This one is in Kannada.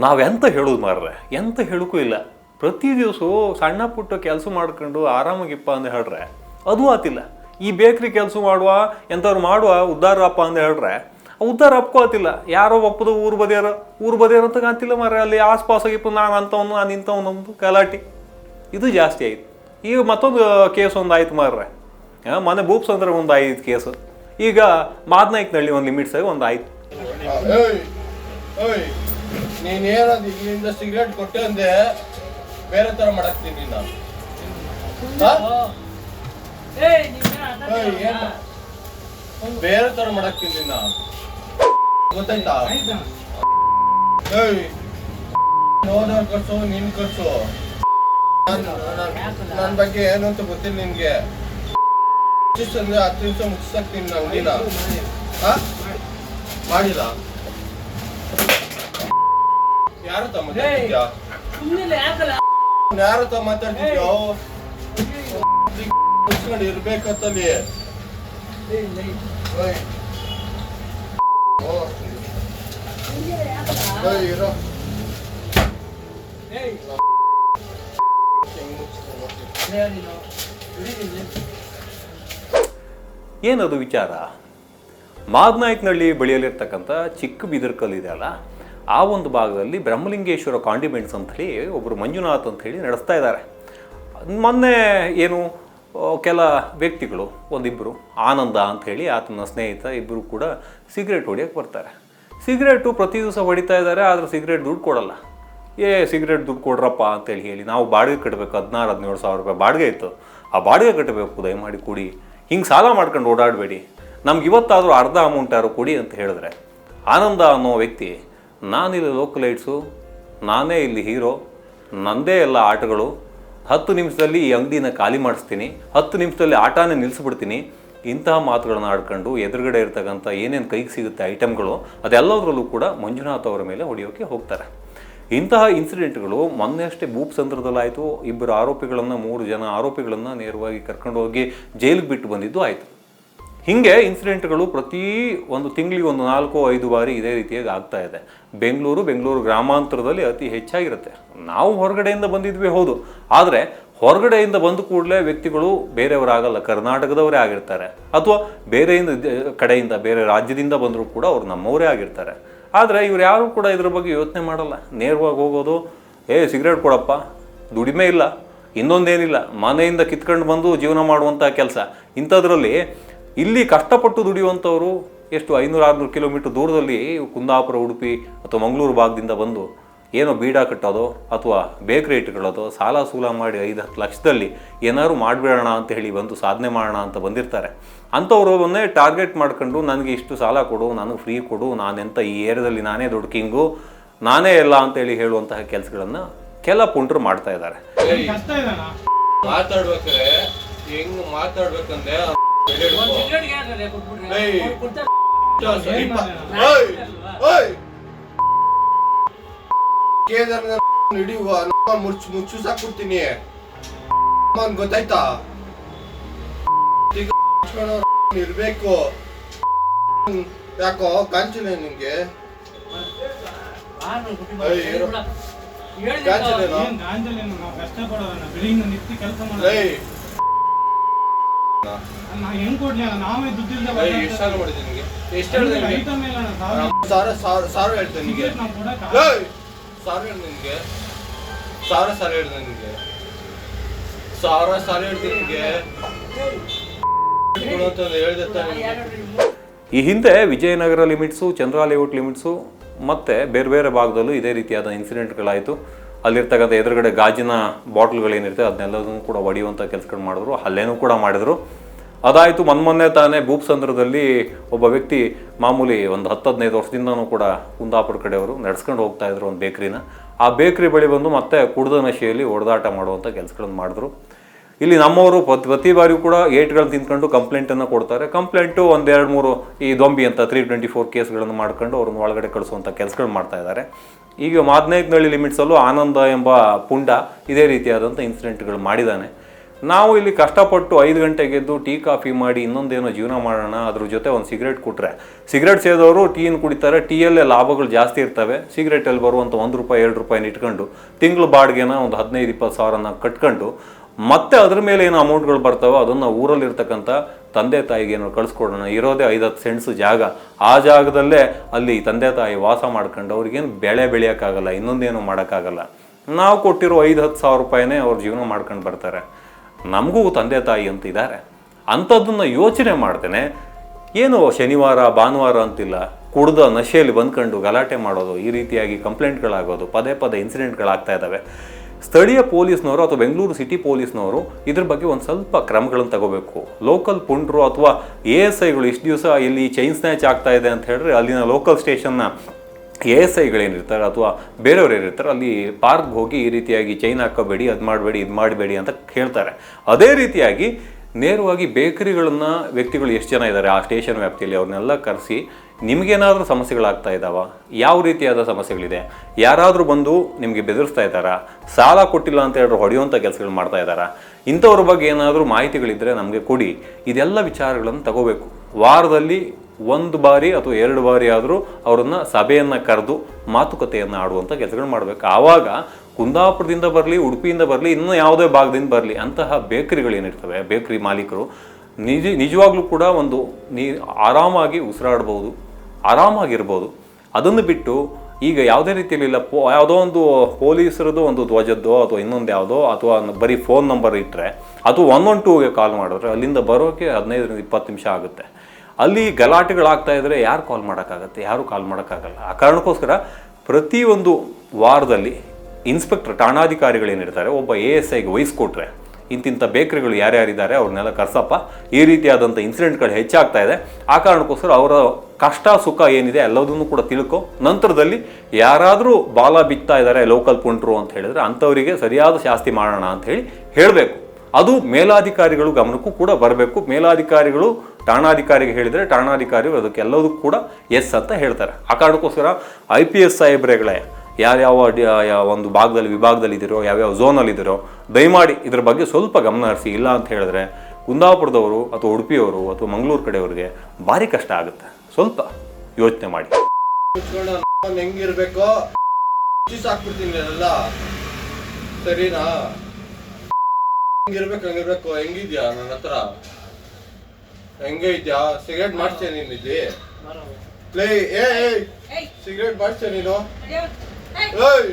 ನಾವೆಂತ ಹೇಳೋದು ಮಾರ್ರೆ? ಎಂತ ಹೇಳೋಕ್ಕೂ ಇಲ್ಲ. ಪ್ರತಿ ದಿವಸ ಸಣ್ಣ ಪುಟ್ಟ ಕೆಲಸ ಮಾಡ್ಕೊಂಡು ಆರಾಮಾಗಿಪ್ಪ ಅಂತ ಹೇಳ್ರೆ. ಅದು ಆತಿಲ್ಲ. ಈ ಬೇಕ್ರಿ ಕೆಲಸ ಮಾಡುವ, ಎಂಥವ್ರು ಮಾಡುವ ಉದ್ದಾರ ಅಪ್ಪ ಅಂತ ಹೇಳ್ರೆ. ಉದ್ದಾರ ಅಪ್ಕೋ ಆತಿಲ್ಲ. ಯಾರೋ ಒಪ್ಪದು ಊರು ಬದಿಯಾರ ಊರು ಬದಿಯಾರ ಅಂತ ಕಾಣ್ತಿಲ್ಲ ಮಾರ್ರೆ. ಅಲ್ಲಿ ಆಸ್ಪಾಸಾಗಿಪ್ಪ ನಾನು ಅಂಥವನು ನಾನು ಇಂಥವನು ನಮ್ಮದು ಕಲಾಟಿ ಇದು ಜಾಸ್ತಿ ಆಯ್ತು. ಈಗ ಮತ್ತೊಂದು ಕೇಸ್ ಒಂದು ಆಯ್ತು ಮಾರ್ರೆ. ಮನೆ ಬೂಪ್ಸ್ ಅಂದ್ರೆ ಒಂದು ಆಯ್ತು ಕೇಸು. ಈಗ ಮಾದ್ನಾಯ್ಕನಹಳ್ಳಿ ಒಂದು ಲಿಮಿಟ್ಸ್ ಆಗಿ ಒಂದು ಆಯ್ತು. ನೀನ್ ಹೇಳೋದು ಇಲ್ಲಿಂದ ಸಿಗರೇಟ್ ಕೊಟ್ಟೆ ಅಂದೆ ಬೇರೆ ತರ ಮಾಡಾಕ್ತೀನಿ ನಾನು. ಬೇರೆ ತರ ಮಾಡಾಕ್ತೀನಿ ನಾನು. ಗೊತ್ತಾಯ್ತಾ? ಏಯ್ ಖರ್ಚು ನಿನ್ ಖರ್ಚು ನನ್ನ ಬಗ್ಗೆ ಏನು ಅಂತ ಗೊತ್ತಿಲ್ಲ ನಿನ್ಗೆ. ಅಂದ್ರೆ ಹತ್ತು ನಿಮಿಷ ಮುಗಿಸ್ತೀನಿ ನಾನು ಹಾ? ಮಾಡಿಲ್ಲ? ಯಾರ ಮಾತಾಡ್ತಿದ್ಯೋ? ಮುಚ್ಕೊಂಡು ಇರ್ಬೇಕತ್ತಲ್ಲಿ ಇರೋ. ಏನದು ವಿಚಾರ? ಮಾದ್ನಾಯ್ಕನಹಳ್ಳಿ ಬಳಿಯಲ್ಲಿರ್ತಕ್ಕಂಥ ಚಿಕ್ಕ ಬಿದರ್ಕಲ್ ಇದೆಯಲ್ಲ ಆ ಒಂದು ಭಾಗದಲ್ಲಿ ಬ್ರಹ್ಮಲಿಂಗೇಶ್ವರ ಕಾಂಡಿಮೆಂಟ್ಸ್ ಅಂಥೇಳಿ ಒಬ್ಬರು ಮಂಜುನಾಥ್ ಅಂತ ಹೇಳಿ ನಡೆಸ್ತಾ ಇದ್ದಾರೆ. ಮೊನ್ನೆ ಏನು ಕೆಲ ವ್ಯಕ್ತಿಗಳು ಒಂದಿಬ್ಬರು ಆನಂದ ಅಂಥೇಳಿ ಆತನ ಸ್ನೇಹಿತ ಇಬ್ಬರು ಕೂಡ ಸಿಗರೇಟ್ ಹೊಡಿಯೋಕ್ಕೆ ಬರ್ತಾರೆ. ಸಿಗರೇಟು ಪ್ರತಿ ದಿವಸ ಹೊಡಿತಾ ಇದ್ದಾರೆ, ಆದರೆ ಸಿಗರೇಟ್ ದುಡ್ಡು ಕೊಡಲ್ಲ. ಏ, ಸಿಗರೇಟ್ ದುಡ್ಡು ಕೊಡ್ರಪ್ಪ ಅಂತೇಳಿ ಹೇಳಿ, ನಾವು ಬಾಡಿಗೆ ಕಟ್ಟಬೇಕು ಹದಿನಾರು, ಹದಿನೇಳು ಸಾವಿರ ರೂಪಾಯಿ ಬಾಡಿಗೆ ಇತ್ತು. ಆ ಬಾಡಿಗೆ ಕಟ್ಟಬೇಕು, ದಯಮಾಡಿ ಕೊಡಿ. ಹಿಂಗೆ ಸಾಲ ಮಾಡ್ಕೊಂಡು ಓಡಾಡಬೇಡಿ. ನಮ್ಗೆ ಇವತ್ತಾದರೂ ಅರ್ಧ ಅಮೌಂಟ್ ಯಾರು ಕೊಡಿ ಅಂತ ಹೇಳಿದ್ರೆ, ಆನಂದ ಅನ್ನೋ ವ್ಯಕ್ತಿ ನಾನಿಲ್ಲಿ ಲೋಕಲೈಟ್ಸು, ನಾನೇ ಇಲ್ಲಿ ಹೀರೋ, ನಂದೇ ಎಲ್ಲ ಆಟಗಳು. ಹತ್ತು ನಿಮಿಷದಲ್ಲಿ ಈ ಅಂಗಡಿನ ಖಾಲಿ ಮಾಡಿಸ್ತೀನಿ, ಹತ್ತು ನಿಮಿಷದಲ್ಲಿ ಆಟನೇ ನಿಲ್ಲಿಸ್ಬಿಡ್ತೀನಿ. ಇಂತಹ ಮಾತುಗಳನ್ನು ಆಡ್ಕೊಂಡು ಎದುರುಗಡೆ ಇರ್ತಕ್ಕಂಥ ಏನೇನು ಕೈಗೆ ಸಿಗುತ್ತೆ ಐಟಮ್ಗಳು ಅದೆಲ್ಲದರಲ್ಲೂ ಕೂಡ ಮಂಜುನಾಥ್ ಅವರ ಮೇಲೆ ಹೊಡೆಯೋಕ್ಕೆ ಹೋಗ್ತಾರೆ. ಇಂತಹ ಇನ್ಸಿಡೆಂಟ್ಗಳು ಮೊನ್ನೆ ಅಷ್ಟೇ ಭೂಪ್ ಸಂದರ್ಭದಲ್ಲಾಯಿತು ಇಬ್ಬರು ಆರೋಪಿಗಳನ್ನು, ಮೂರು ಜನ ಆರೋಪಿಗಳನ್ನು ನೇರವಾಗಿ ಕರ್ಕೊಂಡು ಹೋಗಿ ಜೈಲಿಗೆ ಬಿಟ್ಟು ಬಂದಿದ್ದು ಆಯಿತು. ಹೀಗೆ ಇನ್ಸಿಡೆಂಟ್ಗಳು ಪ್ರತಿ ಒಂದು ತಿಂಗಳಿಗೆ ಒಂದು ನಾಲ್ಕು, ಐದು ಬಾರಿ ಇದೇ ರೀತಿಯಾಗಿ ಆಗ್ತಾ ಇದೆ. ಬೆಂಗಳೂರು ಬೆಂಗಳೂರು ಗ್ರಾಮಾಂತರದಲ್ಲಿ ಅತಿ ಹೆಚ್ಚಾಗಿರುತ್ತೆ. ನಾವು ಹೊರಗಡೆಯಿಂದ ಬಂದಿದ್ವಿ, ಹೌದು. ಆದರೆ ಹೊರಗಡೆಯಿಂದ ಬಂದ ಕೂಡಲೇ ವ್ಯಕ್ತಿಗಳು ಬೇರೆಯವರಾಗಲ್ಲ, ಕರ್ನಾಟಕದವರೇ ಆಗಿರ್ತಾರೆ. ಅಥವಾ ಬೇರೆಯಿಂದ ಕಡೆಯಿಂದ, ಬೇರೆ ರಾಜ್ಯದಿಂದ ಬಂದರೂ ಕೂಡ ಅವ್ರು ನಮ್ಮವರೇ ಆಗಿರ್ತಾರೆ. ಆದರೆ ಇವ್ರು ಯಾರು ಕೂಡ ಇದ್ರ ಬಗ್ಗೆ ಯೋಚನೆ ಮಾಡಲ್ಲ. ನೇರವಾಗಿ ಹೋಗೋದು, ಏ, ಸಿಗರೇಟ್ ಕೊಡಪ್ಪ, ದುಡಿಮೆ ಇಲ್ಲ, ಇನ್ನೊಂದೇನಿಲ್ಲ, ಮನೆಯಿಂದ ಕಿತ್ಕೊಂಡು ಬಂದು ಜೀವನ ಮಾಡುವಂಥ ಕೆಲಸ. ಇಂಥದ್ರಲ್ಲಿ ಇಲ್ಲಿ ಕಷ್ಟಪಟ್ಟು ದುಡಿಯುವಂಥವರು ಎಷ್ಟು ಐನೂರು ಆರುನೂರು ಕಿಲೋಮೀಟರ್ ದೂರದಲ್ಲಿ ಕುಂದಾಪುರ ಉಡುಪಿ ಅಥವಾ ಮಂಗಳೂರು ಭಾಗದಿಂದ ಬಂದು ಏನೋ ಬೀಡ ಕಟ್ಟೋದೋ ಅಥವಾ ಬೇಕ್ರಿ ಇಟ್ಕೊಳ್ಳೋದೋ ಸಾಲ ಸೂಲ ಮಾಡಿ ಐದು ಹತ್ತು ಲಕ್ಷದಲ್ಲಿ ಏನಾದ್ರು ಮಾಡಿಬಿಡೋಣ ಅಂತ ಹೇಳಿ ಬಂದು ಸಾಧನೆ ಮಾಡೋಣ ಅಂತ ಬಂದಿರ್ತಾರೆ. ಅಂಥವ್ರನ್ನೇ ಟಾರ್ಗೆಟ್ ಮಾಡ್ಕೊಂಡು ನನಗೆ ಇಷ್ಟು ಸಾಲ ಕೊಡು ನನಗೆ ಫ್ರೀ ಕೊಡು ನಾನೆಂತ ಈ ಏರಿಯಾದಲ್ಲಿ ನಾನೇ ದೊಡ್ಡ ಕಿಂಗು ನಾನೇ ಎಲ್ಲ ಅಂತೇಳಿ ಹೇಳುವಂತಹ ಕೆಲಸಗಳನ್ನು ಕೆಲ ಪುಂಟ್ರು ಮಾಡ್ತಾ ಇದ್ದಾರೆ. ಮಾತಾಡ್ಬೇಕಾದ್ರೆ ಹೆಂಗ್ ಮಾತಾಡ್ಬೇಕಂದ್ರೆ ಮುಚ್ಚು ಮುಚ್ಚು ಅಮ್ಮನ್ ಗೊತ್ತಾಯ್ತಾ ಇರ್ಬೇಕು ಯಾಕೋ ಕಾಂಚಿಲ್ಲ ಕೆಲಸ ಏಯ್, ಸಾವಿರ ಸಾವಿರ ಹೇಳ್ತೇನೆ! ಸಾವಿರ ಸಾವಿರ ಸಾವಿರ ಸಾವಿರ ಸಾವಿರ. ಈ ಹಿಂದೆ Vijayanagara limits Chandra layout limits ಮತ್ತು ಬೇರೆ ಬೇರೆ ಭಾಗದಲ್ಲೂ ಇದೇ ರೀತಿಯಾದ ಇನ್ಸಿಡೆಂಟ್ಗಳಾಯಿತು ಅಲ್ಲಿರ್ತಕ್ಕಂಥ ಎದುರುಗಡೆ ಗಾಜಿನ ಬಾಟ್ಲ್ಗಳೇನಿರುತ್ತೆ ಅದನ್ನೆಲ್ಲದನ್ನು ಕೂಡ ಒಡೆಯುವಂಥ ಕೆಲಸಗಳು ಮಾಡಿದ್ರು. ಹಲ್ಲೆನೂ ಕೂಡ ಮಾಡಿದರು. ಅದಾಯಿತು ಮೊನ್ನೆ ತಾನೇ ಭೂಪ್ಸಂದ್ರದಲ್ಲಿ ಒಬ್ಬ ವ್ಯಕ್ತಿ ಮಾಮೂಲಿ ಒಂದು ಹತ್ತು, ಹದಿನೈದು ವರ್ಷದಿಂದನೂ ಕೂಡ ಕುಂದಾಪುರ ಕಡೆಯವರು ನಡೆಸ್ಕೊಂಡು ಹೋಗ್ತಾ ಇದ್ರು ಒಂದು ಬೇಕ್ರಿನ. ಆ ಬೇಕ್ರಿ ಬಳಿ ಬಂದು ಮತ್ತೆ ಕುಡ್ದ ನಶೆಯಲ್ಲಿ ಹೊಡೆದಾಟ ಮಾಡುವಂಥ ಕೆಲಸಗಳನ್ನು ಮಾಡಿದ್ರು. ಇಲ್ಲಿ ನಮ್ಮವರು ಪ್ರತಿ ಬಾರಿಯೂ ಕೂಡ ಏಟ್ಗಳನ್ನ ತಿಂದ್ಕೊಂಡು ಕಂಪ್ಲೇಂಟನ್ನು ಕೊಡ್ತಾರೆ. ಕಂಪ್ಲೇಂಟು ಒಂದು ಎರಡು ಮೂರು ಈ ದೊಂಬಿ ಅಂತ ತ್ರೀ ಟ್ವೆಂಟಿ ಫೋರ್ ಕೇಸ್ಗಳನ್ನು ಮಾಡ್ಕೊಂಡು ಅವ್ರನ್ನ ಒಳಗಡೆ ಕಳಿಸುವಂಥ ಕೆಲಸಗಳು ಮಾಡ್ತಾ ಇದ್ದಾರೆ. ಈಗ ಮಾದನೈದನಹಳ್ಳಿ ಲಿಮಿಟ್ಸಲ್ಲೂ ಆನಂದ ಎಂಬ ಪುಂಡ ಇದೇ ರೀತಿಯಾದಂಥ ಇನ್ಸಿಡೆಂಟ್ಗಳು ಮಾಡಿದ್ದಾನೆ. ನಾವು ಇಲ್ಲಿ ಕಷ್ಟಪಟ್ಟು ಐದು ಗಂಟೆಗೆ ಎದ್ದು ಟೀ, ಕಾಫಿ ಮಾಡಿ ಇನ್ನೊಂದೇನೋ ಜೀವನ ಮಾಡೋಣ, ಅದ್ರ ಜೊತೆ ಒಂದು ಸಿಗರೇಟ್ ಕೊಟ್ಟರೆ ಸಿಗರೇಟ್ ಸೇದವರು ಟೀನ ಕುಡಿತಾರೆ, ಟೀಯಲ್ಲೇ ಲಾಭಗಳು ಜಾಸ್ತಿ ಇರ್ತವೆ. ಸಿಗರೇಟಲ್ಲಿ ಬರುವಂಥ ಒಂದು ರೂಪಾಯಿ, ಎರಡು ರೂಪಾಯಿನ ಇಟ್ಕೊಂಡು ತಿಂಗಳು ಬಾಡಿಗೆನ ಒಂದು ಹದಿನೈದು, ಇಪ್ಪತ್ತು ಸಾವಿರನ ಕಟ್ಕೊಂಡು ಮತ್ತೆ ಅದ್ರ ಮೇಲೆ ಏನು ಅಮೌಂಟ್ಗಳು ಬರ್ತಾವೋ ಅದನ್ನು ಊರಲ್ಲಿರ್ತಕ್ಕಂಥ ತಂದೆ ತಾಯಿಗೆ ಏನೋ ಕಳಿಸ್ಕೊಡೋಣ? ಇರೋದೇ ಐದು ಹತ್ತು ಸೆಂಟ್ಸ್ ಜಾಗ. ಆ ಜಾಗದಲ್ಲೇ ಅಲ್ಲಿ ತಂದೆ ತಾಯಿ ವಾಸ ಮಾಡ್ಕೊಂಡು ಅವ್ರಿಗೇನು ಬೆಳೆ ಬೆಳೆಯೋಕ್ಕಾಗಲ್ಲ, ಇನ್ನೊಂದೇನು ಮಾಡೋಕ್ಕಾಗಲ್ಲ. ನಾವು ಕೊಟ್ಟಿರೋ ಐದು ಹತ್ತು ಸಾವಿರ ರೂಪಾಯಿನೇ ಅವ್ರ ಜೀವನ ಮಾಡ್ಕೊಂಡು ಬರ್ತಾರೆ. ನಮಗೂ ತಂದೆ ತಾಯಿ ಅಂತ ಇದ್ದಾರೆ ಅಂಥದ್ದನ್ನು ಯೋಚನೆ ಮಾಡ್ತೇನೆ. ಏನು ಶನಿವಾರ, ಭಾನುವಾರ ಅಂತಿಲ್ಲ. ಕುಡ್ದ ನಶೆಯಲ್ಲಿ ಬಂದ್ಕೊಂಡು ಗಲಾಟೆ ಮಾಡೋದು, ಈ ರೀತಿಯಾಗಿ ಕಂಪ್ಲೇಂಟ್ಗಳಾಗೋದು, ಪದೇ ಪದೇ ಇನ್ಸಿಡೆಂಟ್ಗಳಾಗ್ತಾ ಇದ್ದಾವೆ. ಸ್ಥಳೀಯ ಪೊಲೀಸ್ನವರು ಅಥವಾ ಬೆಂಗಳೂರು ಸಿಟಿ ಪೊಲೀಸ್ನವರು ಇದ್ರ ಬಗ್ಗೆ ಒಂದು ಸ್ವಲ್ಪ ಕ್ರಮಗಳನ್ನು ತಗೋಬೇಕು. ಲೋಕಲ್ ಪುಂಡ್ರು ಅಥವಾ ಎ ಎಸ್ ಐಗಳು ಇಷ್ಟು ದಿವಸ ಇಲ್ಲಿ ಚೈನ್ ಸ್ನ್ಯಾಚ್ ಆಗ್ತಾ ಇದೆ ಅಂತ ಹೇಳಿದ್ರೆ ಅಲ್ಲಿನ ಲೋಕಲ್ ಸ್ಟೇಷನ್ನ ಎ ಎಸ್ ಐಗಳೇನಿರ್ತಾರೆ ಅಥವಾ ಬೇರೆಯವ್ರು ಏನಿರ್ತಾರೆ ಅಲ್ಲಿ ಪಾರ್ಕ್ಗೆ ಹೋಗಿ ಈ ರೀತಿಯಾಗಿ ಚೈನ್ ಹಾಕೋಬೇಡಿ ಅದು ಮಾಡಬೇಡಿ, ಇದು ಮಾಡಬೇಡಿ ಅಂತ ಹೇಳ್ತಾರೆ. ಅದೇ ರೀತಿಯಾಗಿ ನೇರವಾಗಿ ಬೇಕರಿಗಳನ್ನು ವ್ಯಕ್ತಿಗಳು ಎಷ್ಟು ಜನ ಇದ್ದಾರೆ ಆ ಸ್ಟೇಷನ್ ವ್ಯಾಪ್ತಿಯಲ್ಲಿ ಅವ್ರನ್ನೆಲ್ಲ ಕರೆಸಿ ನಿಮಗೇನಾದರೂ ಸಮಸ್ಯೆಗಳಾಗ್ತಾ ಇದ್ದಾವ ಯಾವ ರೀತಿಯಾದ ಸಮಸ್ಯೆಗಳಿದೆ? ಯಾರಾದರೂ ಬಂದು ನಿಮಗೆ ಬೆದರಿಸ್ತಾ ಇದ್ದಾರಾ? ಸಾಲ ಕೊಟ್ಟಿಲ್ಲ ಅಂತ ಹೇಳಿದ್ರು ಹೊಡೆಯುವಂಥ ಕೆಲಸಗಳು ಮಾಡ್ತಾ ಇದ್ದಾರಾ? ಇಂಥವ್ರ ಬಗ್ಗೆ ಏನಾದರೂ ಮಾಹಿತಿಗಳಿದ್ದರೆ ನಮಗೆ ಕೊಡಿ. ಇದೆಲ್ಲ ವಿಚಾರಗಳನ್ನು ತಗೋಬೇಕು. ವಾರದಲ್ಲಿ ಒಂದು ಬಾರಿ ಅಥವಾ ಎರಡು ಬಾರಿ ಆದರೂ ಅವರನ್ನು ಸಭೆಯನ್ನು ಕರೆದು ಮಾತುಕತೆಯನ್ನು ಆಡುವಂಥ ಕೆಲಸಗಳು ಮಾಡಬೇಕು. ಆವಾಗ ಕುಂದಾಪುರದಿಂದ ಬರಲಿ, ಉಡುಪಿಯಿಂದ ಬರಲಿ, ಇನ್ನೂ ಯಾವುದೇ ಭಾಗದಿಂದ ಬರಲಿ, ಅಂತಹ ಬೇಕರಿಗಳೇನಿರ್ತವೆ, ಬೇಕರಿ ಮಾಲೀಕರು, ನಿಜ, ನಿಜವಾಗ್ಲೂ ಕೂಡ ಒಂದು ನೀ, ಆರಾಮಾಗಿ ಉಸಿರಾಡ್ಬೋದು. ಆರಾಮಾಗಿರ್ಬೋದು. ಅದನ್ನು ಬಿಟ್ಟು ಈಗ ಯಾವುದೇ ರೀತಿಯಲ್ಲಿ ಇಲ್ಲ, ಪೋ ಯಾವುದೋ ಒಂದು ಪೊಲೀಸರದ್ದು ಒಂದು ಧ್ವಜದ್ದೋ ಅಥವಾ ಇನ್ನೊಂದು ಯಾವುದೋ ಅಥವಾ ಬರೀ ಫೋನ್ ನಂಬರ್ ಇಟ್ಟರೆ ಅದು ಒನ್ ಒನ್ ಟೂಗೆ ಕಾಲ್ ಮಾಡಿದ್ರೆ ಅಲ್ಲಿಂದ ಬರೋಕ್ಕೆ ಹದಿನೈದರಿಂದ ಇಪ್ಪತ್ತು ನಿಮಿಷ ಆಗುತ್ತೆ. ಅಲ್ಲಿ ಗಲಾಟೆಗಳಾಗ್ತಾ ಇದ್ದರೆ ಯಾರು ಕಾಲ್ ಮಾಡೋಕ್ಕಾಗತ್ತೆ? ಯಾರು ಕಾಲ್ ಮಾಡೋಕ್ಕಾಗಲ್ಲ? ಆ ಕಾರಣಕ್ಕೋಸ್ಕರ ಪ್ರತಿಯೊಂದು ವಾರದಲ್ಲಿ ಇನ್ಸ್ಪೆಕ್ಟರ್ ಠಾಣಾಧಿಕಾರಿಗಳೇನಿರ್ತಾರೆ ಒಬ್ಬ ಎ ಎಸ್ ಐಗೆ ವಹಿಸ್ಕೊಟ್ರೆ ಇಂತಿಂಥ ಬೇಕರಿಗಳು ಯಾರ್ಯಾರಿದ್ದಾರೆ ಅವ್ರನ್ನೆಲ್ಲ ಕರ್ಸಪ್ಪ. ಈ ರೀತಿಯಾದಂಥ ಇನ್ಸಿಡೆಂಟ್ಗಳು ಹೆಚ್ಚಾಗ್ತಾ ಇದೆ. ಆ ಕಾರಣಕ್ಕೋಸ್ಕರ ಅವರ ಕಷ್ಟ ಸುಖ ಏನಿದೆ ಎಲ್ಲದನ್ನು ಕೂಡ ತಿಳ್ಕೊ. ನಂತರದಲ್ಲಿ ಯಾರಾದರೂ ಬಾಲ ಬಿತ್ತಾ ಇದ್ದಾರೆ ಲೋಕಲ್ ಪುಂಟ್ರು ಅಂತ ಹೇಳಿದ್ರೆ ಅಂಥವರಿಗೆ ಸರಿಯಾದ ಶಾಸ್ತಿ ಮಾಡೋಣ ಅಂತ ಹೇಳಿ ಹೇಳಬೇಕು. ಅದು ಮೇಲಾಧಿಕಾರಿಗಳು ಗಮನಕ್ಕೂ ಕೂಡ ಬರಬೇಕು. ಮೇಲಾಧಿಕಾರಿಗಳು ಠಾಣಾಧಿಕಾರಿಗೆ ಹೇಳಿದರೆ ಠಾಣಾಧಿಕಾರಿಗಳು ಅದಕ್ಕೆಲ್ಲದಕ್ಕೂ ಕೂಡ ಎಸ್ ಅಂತ ಹೇಳ್ತಾರೆ. ಆ ಕಾರಣಕ್ಕೋಸ್ಕರ ಐ ಪಿ ಎಸ್ ಸಾಹೇಬ್ರೆಗಳೇ ಯಾವ್ಯಾವ ಯಾವ ಒಂದು ಭಾಗದಲ್ಲಿ ವಿಭಾಗದಲ್ಲಿ ಇದ್ದೀರೋ ಯಾವ್ಯಾವ ಝೋನಲ್ಲಿ ಇದ್ದೀರೋ ದಯಮಾಡಿ ಇದ್ರ ಬಗ್ಗೆ ಸ್ವಲ್ಪ ಗಮನ ಹರಿಸಿ. ಇಲ್ಲ ಅಂತ ಹೇಳಿದ್ರೆ ಕುಂದಾಪುರದವರು ಅಥವಾ ಉಡುಪಿಯವರು ಅಥವಾ ಮಂಗಳೂರು ಕಡೆಯವರಿಗೆ ಭಾರಿ ಕಷ್ಟ ಆಗುತ್ತೆ. ಸ್ವಲ್ಪ ಯೋಚನೆ ಮಾಡಿ. ಹೆಂಗಿರ್ಬೇಕೋ? ಹಾಕ್ಬಿಡ್ತೀನಿ ಎಲ್ಲ ಸರಿನಾ? ಹೆಂಗಿರ್ಬೇಕು ಹಂಗಿರ್ಬೇಕು? ಹೆಂಗಿದ್ಯಾ ನನ್ನ ಹತ್ರ? ಹೆಂಗೆ ಇದ್ಯಾ? ಸಿಗರೇಟ್ ಮಾಡ್ತೀಯ ನೀನ್ ಇಲ್ಲಿ? ಪ್ಲೇ ಏ ಸಿಗರೇಟ್ ಮಾಡ್ತೀಯ ನೀನು? ಏಯ್.